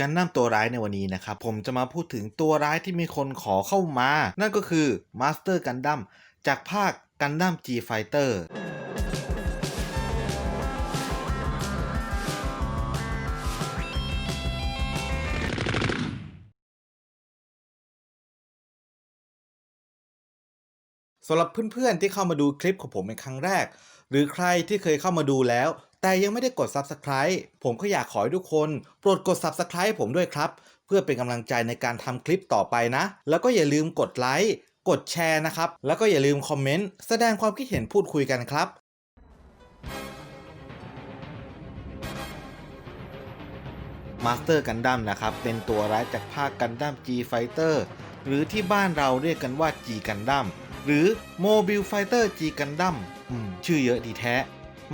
กันดั้มตัวร้ายในวันนี้นะครับ ผมจะมาพูดถึงตัวร้ายที่มีคนขอเข้ามา นั่นก็คือมาสเตอร์กันดั้มจากภาคกันดั้ม G Fighter สำหรับเพื่อนๆที่เข้ามาดูคลิปของผมเป็นครั้งแรก หรือใครที่เคยเข้ามาดูแล้ว แต่ยังไม่ได้กด Subscribe ผมก็อยากขอให้ทุกคน โปรดกด Subscribe ผมด้วยครับ เพื่อเป็นกำลังใจในการทำคลิปต่อไปนะ แล้วก็อย่าลืมกดไลค์กดแชร์นะครับ แล้วก็อย่าลืมคอมเมนต์แสดงความคิดเห็นพูดคุยกันครับมาสเตอร์กันดั้มนะครับ เป็นตัวร้ายจากภาคกันดั้ม G Fighter หรือที่บ้านเราเรียกกันว่า G กันดั้มหรือ Mobile Fighter G กันดั้มชื่อเยอะดีแท้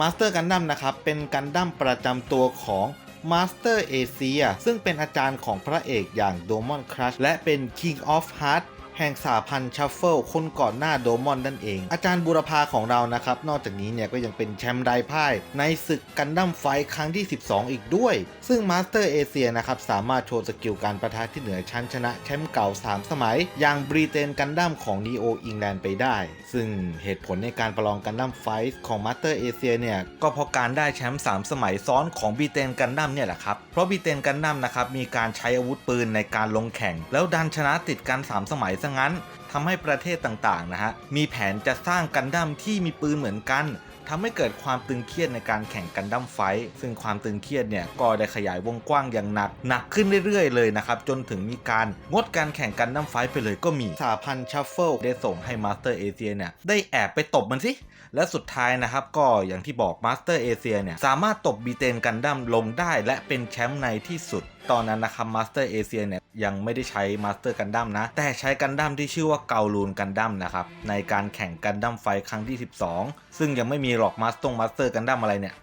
มาสเตอร์กันดั้มนะครับ เป็นกันดั้มประจำตัวของมาสเตอร์เอเชียซึ่งเป็นอาจารย์ของพระเอกอย่างโดมอนครัชและเป็น King of Hearts แห่งสาพันธ์ชัฟเฟิลคนก่อนหน้าโดมอนนั่นเอง อาจารย์บูรพาของเรานะครับ นอกจากนี้เนี่ยก็ยังเป็นแชมป์ไดพ่าย ในศึกกันดั้มไฟท์ครั้งที่ 12 อีกด้วย ซึ่งมาสเตอร์เอเชียนะครับ สามารถโชว์สกิลการประทะที่เหนือชั้นชนะแชมป์เก่า 3 สมัย อย่างบรีเตนกันดั้มของนีโออิงแลนด์ไปได้ ซึ่งเหตุผลในการประลองกันดั้มไฟท์ของมาสเตอร์เอเชียเนี่ยก็เพราะการได้แชมป์3สมัยซ้อนของบรีเตนกันดั้มเนี่ยแหละครับเพราะบรีเตนกันดั้มนะครับมีการใช้อาวุธปืนในการลงแข่ง แล้วดันชนะติดกัน 3 สมัยซะงั้นทำให้ประเทศต่างๆนะฮะมีแผนจะสร้างกันดั้มที่มีปืนเหมือนกันทำให้เกิดความตึงเครียดในการแข่งกันดั้มไฟซึ่งความตึงเครียดเนี่ยก็ได้ขยายวงกว้างอย่างหนัก หนักขึ้นเรื่อยๆเลยนะครับจนถึงมีการงดการแข่งกันดั้มไฟไปเลยก็มีสาพันธ์ชัฟเฟิลได้ส่งให้มาสเตอร์เอเชียเนี่ยได้แอบไปตบมันสิ และสุดท้ายนะครับก็อย่างที่บอกมาสเตอร์เอเชียเนี่ยสามารถตบบีเตนกันดั้มลงได้และเป็นแชมป์ในที่สุด ตอนนั้นนะครับมาสเตอร์เอเชียเนี่ยยังไม่ได้ใช้มาสเตอร์กันดั้มนะ แต่ใช้กันดั้มที่ชื่อว่าเกาลูนกันดั้มนะครับในการแข่งกันดั้มไฟครั้งที่ 12 ซึ่งยังไม่มีหรอกมาสตงมาสเตอร์กันดั้มอะไรเนี่ย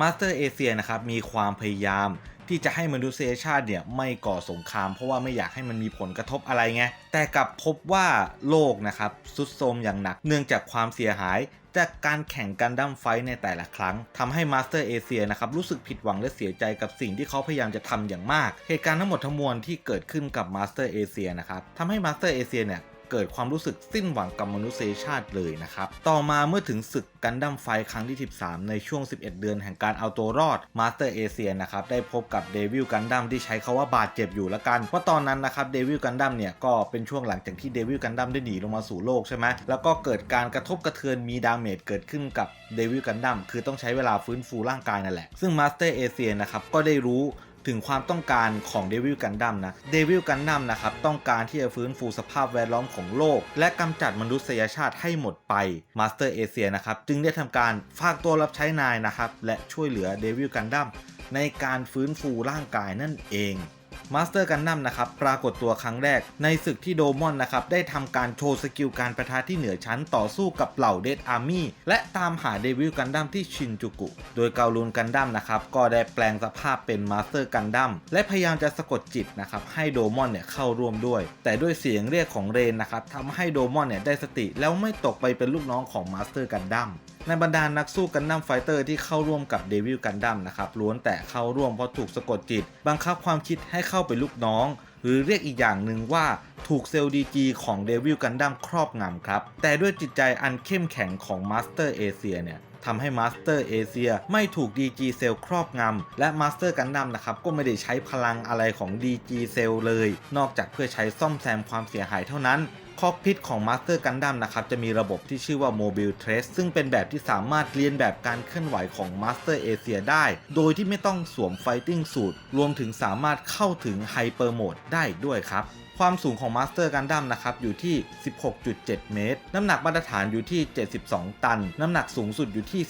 มาสเตอร์เอเชียนะครับมีความพยายาม ที่จะให้มนุษยชาติเนี่ยไม่ก่อสงคราม เพราะว่าไม่อยากให้มันมีผลกระทบอะไรไงแต่กลับพบว่าโลกนะครับสุดโทมอย่างหนัก เนื่องจากความเสียหายจากการแข่งกันดั้มไฟในแต่ละครั้งทำให้มาสเตอร์เอเชียนะครับรู้สึกผิดหวังและเสียใจกับสิ่งที่เขาพยายามจะทำอย่างมาก เหตุการณ์ทั้งหมดทั้งมวลที่เกิดขึ้นกับมาสเตอร์เอเชียนะครับทำให้มาสเตอร์เอเชียเนี่ย เกิดความรู้สึกสิ้นหวังกับมนุษยชาติเลยนะครับ ต่อมาเมื่อถึงศึกกันดั้มไฟครั้งที่ 13 ในช่วง 11 เดือนแห่งการเอาตัวรอดมาสเตอร์เอเชียนะครับได้พบกับเดวิลกันดั้มที่ใช้คาว่าบาดเจ็บอยู่ละกันว่าะตอนนั้นนะครับเดวิลกันดั้มเนี่ยก็เป็นช่วงหลังจากที่เดวิลกันดั้มได้หนีลงมาสู่โลกใช่ไหมแล้วก็เกิดการกระทบกระเทือนมีดาเมจเกิดขึ้นกับเดวิลกันดั้มคือต้องใช้เวลาฟื้นฟูร่างกายนั่นแหละซึ่งมาสเตอร์เอเชียนะครับก็ได้รู้ ถึงความต้องการของเดวิลกันดั้มนะเดวิลกันดั้มนะครับต้องการที่จะฟื้นฟูสภาพแวดล้อมของโลก และกำจัดมนุษยชาติให้หมดไปมาสเตอร์เอเชียนะครับจึงได้ทำการฝากตัวรับใช้นายนะครับและช่วยเหลือเดวิลกันดั้มในการฟื้นฟูร่างกายนั่นเอง มาสเตอร์กันดั้มนะครับปรากฏตัวครั้งแรก ในศึกที่โดมอนนะครับได้ทำการโชว์สกิลการประทะที่เหนือชั้นต่อสู้กับเหล่าเดดอาร์มี่และตามหาเดวิลกันดั้มที่ชินจูกุ โดยเกาลูนกันดั้มนะครับก็ได้แปลงสภาพเป็นมาสเตอร์กันดั้มและพยายามจะสะกดจิตนะครับให้โดมอนเนี่ยเข้าร่วมด้วย แต่ด้วยเสียงเรียกของเรนนะครับทำให้โดมอนเนี่ยได้สติแล้วไม่ตกไปเป็นลูกน้องของมาสเตอร์กันดั้มในบรรดานักสู้กันดั้มไฟเตอร์ที่เข้าร่วมกับเดวิลกันดั้มนะครับล้วนแต่เข้าร่วมเพราะถูกสะกดจิต บังคับความคิดให้เข้าเป็นลูกน้อง หรือเรียกอีกอย่างหนึ่งว่าถูกเซลล์ดีจีของเดวิลกันดั้มครอบงำครับ แต่ด้วยจิตใจอันเข้มแข็งของมาสเตอร์เอเชียเนี่ยทำให้มาสเตอร์เอเชียไม่ถูก DG เซลครอบงำและมาสเตอร์กันดั้มนะครับก็ไม่ได้ใช้พลังอะไรของ DG เซลเลย นอกจากเพื่อใช้ซ่อมแซมความเสียหายเท่านั้น คอกพิทของ Master Gundam นะครับจะมีระบบที่ชื่อว่า Mobile Trace ซึ่งเป็นแบบที่สามารถเรียนแบบการเคลื่อนไหวของ Master Asia ได้ โดยที่ไม่ต้องสวม Fighting Suit รวมถึงสามารถเข้าถึง Hyper Mode ได้ด้วยครับความสูงของ Master Gundam นะครับอยู่ที่ 16.7 เมตร น้ำหนักมาตรฐานอยู่ที่ 72 ตัน น้ำหนักสูงสุดอยู่ที่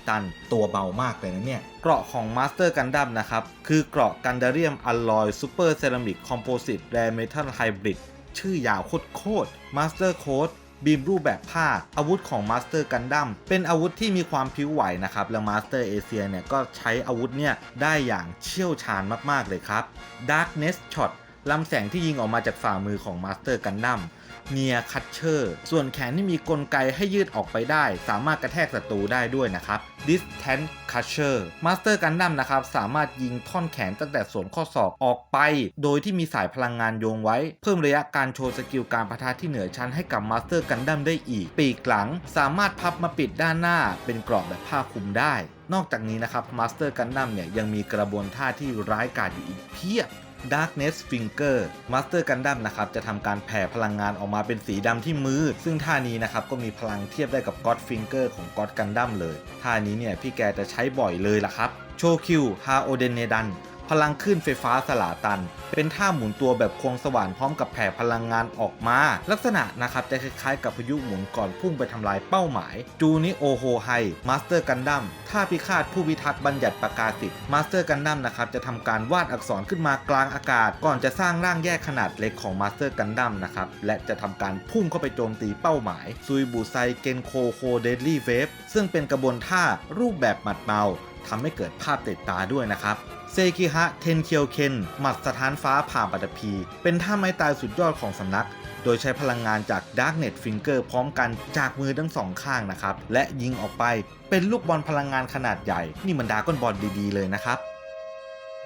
16.4 ตัน ตัวเบามากเลยนะเนี่ย เกราะของ Master Gundam นะครับ คือเกราะกันดาเรียมอ l ลอยซูเปอร์เซรามิกคอมโพสิตแรเมทัลไฮบริด ชื่อยาวโคตรๆ Master Code บีมรูปแบบผ้าอาวุธของแมสเตอร์กันดั้มเป็นอาวุธที่มีความผิวไหวนะครับ แล้ว Master Asia เนี่ย ก็ใช้อาวุธเนี่ยได้อย่างเชี่ยวชาญมาก ๆ เลยครับ Darkness Shot ลำแสงที่ยิงออกมาจากฝ่ามือของมาสเตอร์กันดั้ม เนียคัตเชอร์ส่วนแขนที่มีกลไกให้ยืดออกไปได้ สามารถกระแทกศัตรูได้ด้วยนะครับ Distant Crusher Master Gundam นะครับ สามารถยิงท่อนแขนตั้งแต่ส่วนข้อศอกออกไป โดยที่มีสายพลังงานโยงไว้ เพิ่มระยะการโชว์สกิลการปะทะที่เหนือชั้นให้กับ Master Gundam ได้อีก ปีกหลังสามารถพับมาปิดด้านหน้า เป็นกรอบแบบผ้าคลุมได้ นอกจากนี้นะครับ Master Gundam เนี่ยยังมีกระบวนท่าที่ร้ายกาจอยู่อีกเพียบ Darkness Finger Master Gundam นะครับจะทำการแผ่พลังงานออกมาเป็นสีดำที่มือ ซึ่งท่านี้นะครับก็มีพลังเทียบได้กับ God Finger ของ God Gundam เลย ท่านี้เนี่ยพี่แกจะใช้บ่อยเลยล่ะครับ โชคิว ฮาโอเดเนดัน พลังคลื่นไฟฟ้าสลาตัน เป็นท่าหมุนตัวแบบควงสว่านพร้อมกับแผ่พลังงานออกมา ลักษณะนะครับจะคล้ายๆ กับพายุหมุนก่อนพุ่งไปทำลายเป้าหมาย จูนิโอโฮไฮมาสเตอร์กันดั้มท่าพิฆาตผู้พิทักษ์บัญญัติประกาศสิทธิ์มาสเตอร์กันดั้มนะครับจะทำการวาดอักษรขึ้นมากลางอากาศ ก่อนจะสร้างร่างแยกขนาดเล็กของมาสเตอร์กันดั้มนะครับและจะทำการพุ่งเข้าไปโจมตีเป้าหมายซุยบูไซเกนโคโคเดดลี่เวฟซึ่งเป็นกระบวนท่ารูปแบบหมัดเมาทำให้เกิดภาพติดตาด้วยนะครับ เซกิฮะเทนเคียวเคนหมัดสถานฟ้าผ่าปัตตภีเป็นท่าไม้ตายสุดยอดของสำนัก โดยใช้พลังงานจาก Darknet Finger พร้อมกันจากมือทั้งสองข้างนะครับ และยิงออกไปเป็นลูกบอลพลังงานขนาดใหญ่ นี่มันดากอนบอลดีๆเลยนะครับ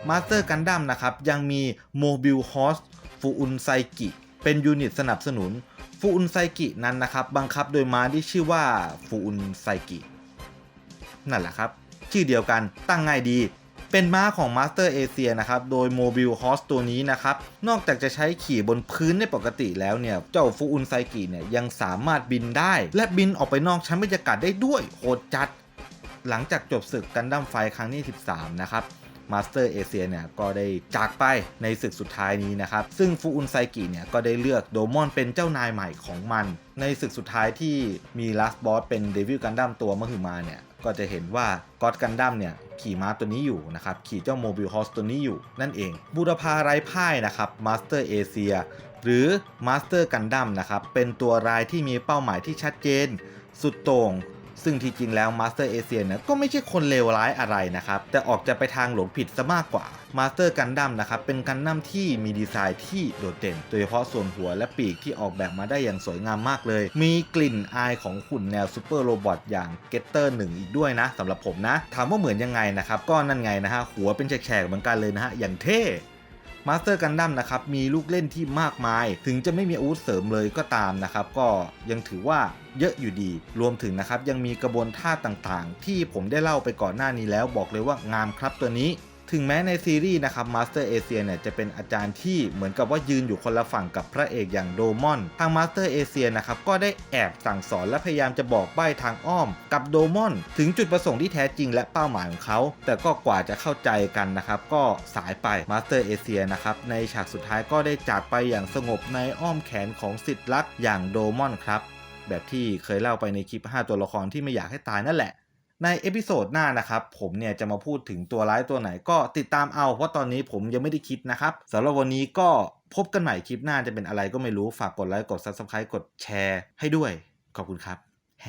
Master Gundam นะครับ ยังมี Mobile Horse ฟูอุนไซกิเป็นยูนิตสนับสนุน ฟูอุนไซกินั้นนะครับ บังคับโดยม้าที่ชื่อว่าฟูอุนไซกินั่นแหละครับ ชื่อเดียวกันตั้งง่ายดี เป็นม้าของ Master Asia นะครับ โดย Mobile Horse ตัวนี้นะครับ นอกจากจะใช้ขี่บนพื้นได้ปกติแล้วเนี่ย เจ้าฟูอุนไซกิเนี่ยยังสามารถบินได้ และบินออกไปนอกชั้นบรรยากาศได้ด้วยโหดจัด หลังจากจบศึกกันดั้มไฟครั้งที่ 13 นะครับมาสเตอร์เอเชียเนี่ยก็ได้จากไปในศึกสุดท้ายนี้นะครับ ซึ่งฟูอุนไซกิเนี่ยก็ได้เลือกโดมอนเป็นเจ้านายใหม่ของมัน ในศึกสุดท้ายที่มีลัสบอสเป็นเดวิลกันดั้มตัวมหึมาเนี่ย ก็จะเห็นว่าก็อดกันดั้มเนี่ยขี่ม้าตัวนี้อยู่นะครับขี่เจ้าโมบิลฮอสตัวนี้อยู่นั่นเอง บูรพาไร้พ่ายนะครับมาสเตอร์เอเชียหรือมาสเตอร์กันดั้มนะครับเป็นตัวรายที่มีเป้าหมายที่ชัดเจน สุดโต่ง ซึ่งที่จริงแล้ว Master a s i a เนี่ยก็ไม่ใช่คนเลวร้ายอะไรนะครับ แต่ออกจะไปทางหลงผิดซะมากกว่า Master Gundam นะครับ เป็นกันดั้มที่มีดีไซน์ที่โดดเด่น โดยเฉพาะส่วนหัวและปีกที่ออกแบบมาได้อย่างสวยงามมากเลย มีกลิ่นอายของหุ่นแนวซูเปอร์โรบอทอย่าง Getter 1อีกด้วยนะสำหรับผมนะ ถามว่าเหมือนยังไงนะครับ ก็นั่นไงนะฮะหัวเป็นแฉกๆเหมือนกันเลยนะฮะอย่างเท่ มาสเตอร์กันดั้มนะครับมีลูกเล่นที่มากมาย ถึงจะไม่มีอาวุธเสริมเลยก็ตามนะครับก็ยังถือว่าเยอะอยู่ดี รวมถึงนะครับยังมีกระบวนท่าต่างๆ ที่ผมได้เล่าไปก่อนหน้านี้แล้วบอกเลยว่างามครับตัวนี้ ถึงแม้ในซีรีส์นะครับมาสเตอร์เอเชียเนี่ยจะเป็นอาจารย์ที่เหมือนกับว่ายืนอยู่คนละฝั่งกับพระเอกอย่างโดมอน ทางมาสเตอร์เอเชียนะครับก็ได้แอบสั่งสอนและพยายามจะบอกใบ้ทางอ้อม กับโดมอน ถึงจุดประสงค์ที่แท้จริงและเป้าหมายของเขา แต่ก็กว่าจะเข้าใจกันนะครับก็สายไปมาสเตอร์เอเชียนะครับในฉากสุดท้ายก็ได้จากไปอย่างสงบในอ้อมแขนของสิทธิ์รักอย่างโดมอนครับแบบที่เคยเล่าไปในคลิป 5 ตัวละครที่ไม่อยากให้ตายนั่นแหละ ในเอพิโซดหน้านะครับ ผมเนี่ยจะมาพูดถึงตัวร้ายตัวไหนก็ติดตามเอาเพราะตอนนี้ผมยังไม่ได้คิดนะครับสำหรับวันนี้ก็พบกันใหม่คลิปหน้าจะเป็นอะไรก็ไม่รู้ฝากกดไลค์กด Subscribe กดแชร์ให้ด้วย ขอบคุณครับแฮ